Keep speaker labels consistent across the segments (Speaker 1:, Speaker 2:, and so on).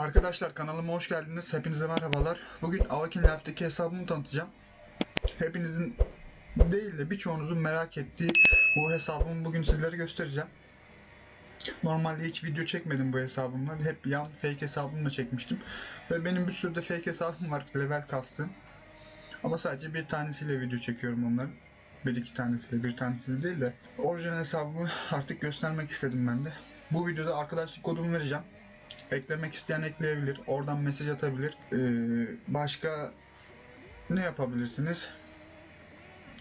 Speaker 1: Arkadaşlar kanalıma hoş geldiniz. Hepinize merhabalar. Bugün Avakin Life'deki hesabımı tanıtacağım. Hepinizin değil de birçoğunuzun merak ettiği bu hesabımı bugün sizlere göstereceğim. Normalde hiç video çekmedim bu hesabımla. Hep yan fake hesabımla çekmiştim. Ve benim bir sürü de fake hesabım var. Level kastım. Ama sadece bir tanesiyle video çekiyorum onların. Bir iki tanesiyle, bir tanesiyle değil de. Orijinal hesabımı artık göstermek istedim ben de. Bu videoda arkadaşlık kodumu vereceğim. Eklemek isteyen ekleyebilir. Oradan mesaj atabilir. Ee, başka ne yapabilirsiniz?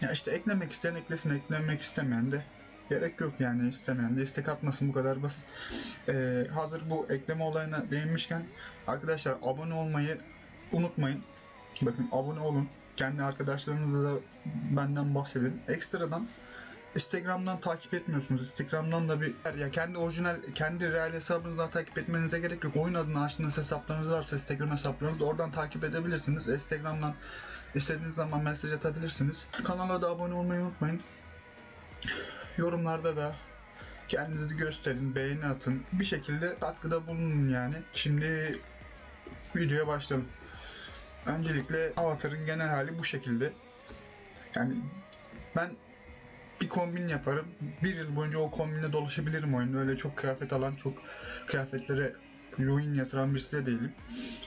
Speaker 1: Ya işte eklemek isteyen eklesin, eklemek istemeyen de gerek yok yani istemeyen de istek atmasın bu kadar basit. Ee, hazır bu ekleme olayına değinmişken arkadaşlar abone olmayı unutmayın. Bakın abone olun. Kendi arkadaşlarınıza da benden bahsedin. Ekstradan Instagram'dan takip etmiyorsunuz. Instagram'dan da bir ya kendi orijinal kendi real hesabınızdan takip etmenize gerek yok. Oyun adına açtığınız hesaplarınız varsa Instagram hesaplarınızı oradan takip edebilirsiniz. Instagram'dan istediğiniz zaman mesaj atabilirsiniz. Kanala da abone olmayı unutmayın. Yorumlarda da kendinizi gösterin, beğeni atın. Bir şekilde katkıda bulunun yani. Şimdi videoya başlayalım. Öncelikle avatarın genel hali bu şekilde. Yani ben bir kombin yaparım. Bir yıl boyunca o kombinle dolaşabilirim oyunda. Öyle çok kıyafet alan, çok kıyafetlere join yatıran birisi de değilim.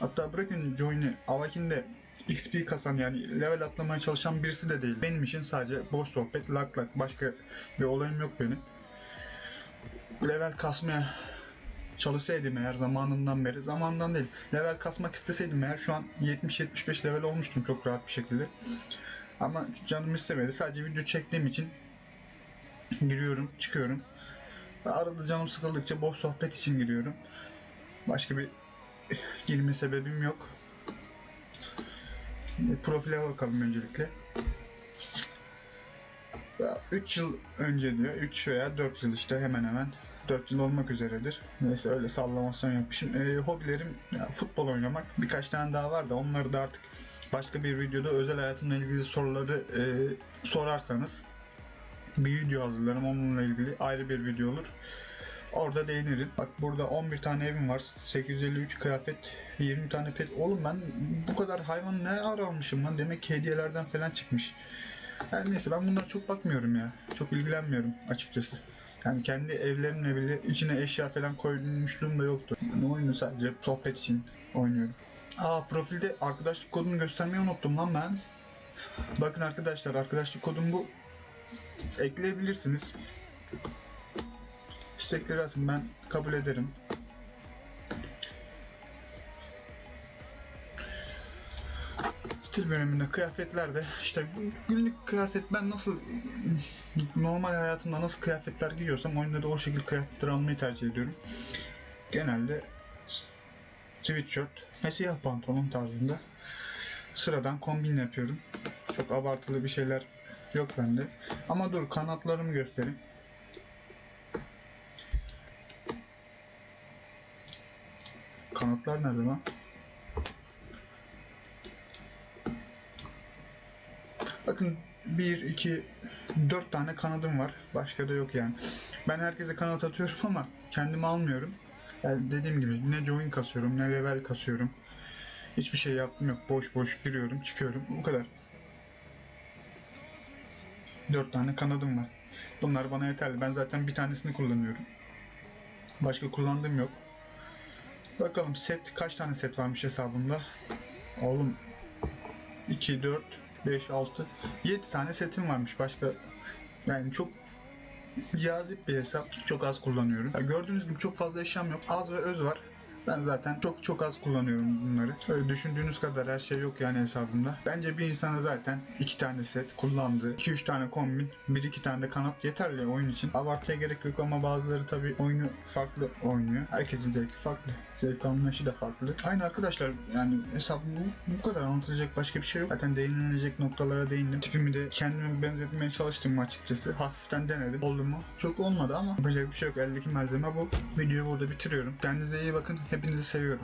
Speaker 1: Hatta bırakın join'i, Avakin'de XP kasan yani level atlamaya çalışan birisi de değil. Benim için sadece boş sohbet, lak lak başka bir olayım yok benim. Level kasmaya çalışsaydım eğer zamanından beri, zamandan değil, level kasmak isteseydim eğer şu an 70-75 level olmuştum çok rahat bir şekilde. Ama canım istemedi. Sadece video çektiğim için giriyorum, çıkıyorum. Ve arada canım sıkıldıkça boş sohbet için giriyorum. Başka bir girme sebebim yok. Şimdi Profile bakalım öncelikle. 3 yıl önce diyor. 3 veya 4 yıl işte hemen hemen. 4 yıl olmak üzeredir. Neyse öyle sallamasyon yapmışım. Ee, hobilerim ya, futbol oynamak. Birkaç tane daha var da onları da artık başka bir videoda özel hayatımla ilgili soruları e, sorarsanız bir video hazırlarım onunla ilgili ayrı bir video olur. Orada değinirim. Bak burada 11 tane evim var. 853 kıyafet, 20 tane pet. Oğlum ben bu kadar hayvan ne ara almışım lan? Demek ki hediyelerden falan çıkmış. Her neyse ben bunlara çok bakmıyorum ya. Çok ilgilenmiyorum açıkçası. Yani kendi evlerimle bile içine eşya falan koymuşluğum da yoktu. Ben oyunu sadece sohbet için oynuyorum. Aa profilde arkadaşlık kodunu göstermeyi unuttum lan ben. Bakın arkadaşlar arkadaşlık kodum bu. Ekleyebilirsiniz. İstekleri atın ben kabul ederim. Stil bölümünde kıyafetlerde işte günlük kıyafet ben nasıl normal hayatımda nasıl kıyafetler giyiyorsam oyunda da o şekilde kıyafetler almayı tercih ediyorum. Genelde sweatshirt ve siyah pantolon tarzında sıradan kombin yapıyorum. Çok abartılı bir şeyler yok bende. Ama dur kanatlarımı göstereyim. Kanatlar nerede lan? Bakın 1, 2, 4 tane kanadım var. Başka da yok yani. Ben herkese kanat atıyorum ama kendimi almıyorum. Yani dediğim gibi ne join kasıyorum ne level kasıyorum. Hiçbir şey yaptım yok. Boş boş giriyorum çıkıyorum. Bu kadar. 4 tane kanadım var. Bunlar bana yeterli. Ben zaten bir tanesini kullanıyorum. Başka kullandığım yok. Bakalım set kaç tane set varmış hesabımda. Oğlum 2, 4, 5, 6, 7 tane setim varmış. Başka yani çok cazip bir hesap. Çok az kullanıyorum. Ya gördüğünüz gibi çok fazla eşyam yok. Az ve öz var. Ben zaten çok çok az kullanıyorum bunları. Öyle düşündüğünüz kadar her şey yok yani hesabımda. Bence bir insana zaten iki tane set kullandığı, 2-3 tane kombin, 1-2 tane de kanat yeterli oyun için. Abartıya gerek yok ama bazıları tabii oyunu farklı oynuyor. Herkesin zevki farklı. Zevk anlayışı da farklı. Aynı arkadaşlar yani hesabım bu, bu kadar anlatılacak başka bir şey yok. Zaten değinilecek noktalara değindim. Tipimi de kendime benzetmeye çalıştım açıkçası. Hafiften denedim. Oldu mu? Çok olmadı ama yapacak bir şey yok. Eldeki malzeme bu. Videoyu burada bitiriyorum. Kendinize iyi bakın. Hepinizi seviyorum.